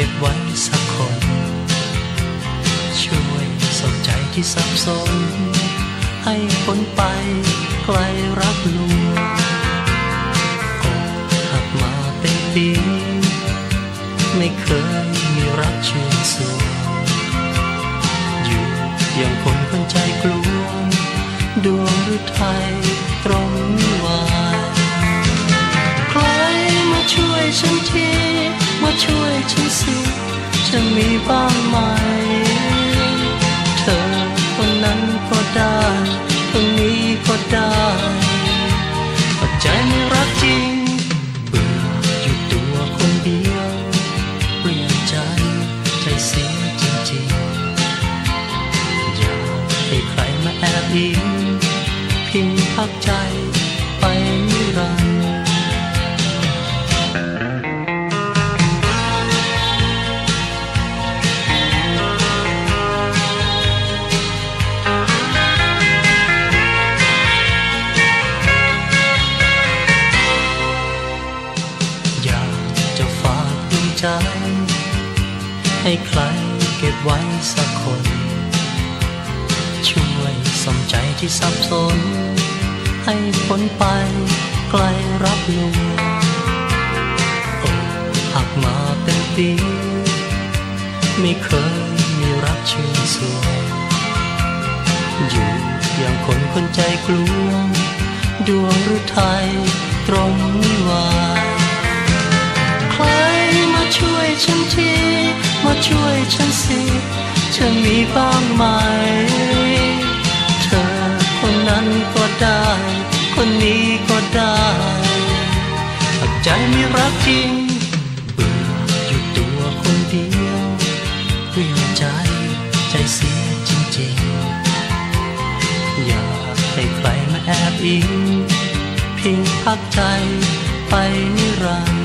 เก็บไว้สักคน ช่วยสนใจที่สับสน ให้พ้นไปไกลรักลวงอกหักมาเป็นปี ไม่เคยมีรักชื่นสวงอยู่อย่างคนคนใจกลวงดวงฤทัยตรงวา จะมีบ้างไหม เธอคนนั้นก็ได้คนนี้ก็ได้ปัจใจไม่รักจริง เบื่ออยู่ตัวคนเดียวเปลี่ยนใจใจเสียจริงๆ อย่าให้ใครมาแอบอิงพิงพักใจ ใจ ให้ใครเก็บไว้สักคน ช่วยสมใจที่สับสน ให้พ้นไปไกลรับลวงอกหักมาเป็นปี ไม่เคยมีรักชื่นสวยอยู่อย่างคนคนใจกลวง ดวงฤทัยตรง จะมีบ้างไหม เธอคนนั้นก็ได้ คนนี้ก็ได้หากใจไม่รักจริงเบื่ออยู่ตัวคนเดียวเปลี่ยนใจใจเสียจริงๆ อยากให้ใครมาแอบอิง เพียงพักใจไปนิรันดร์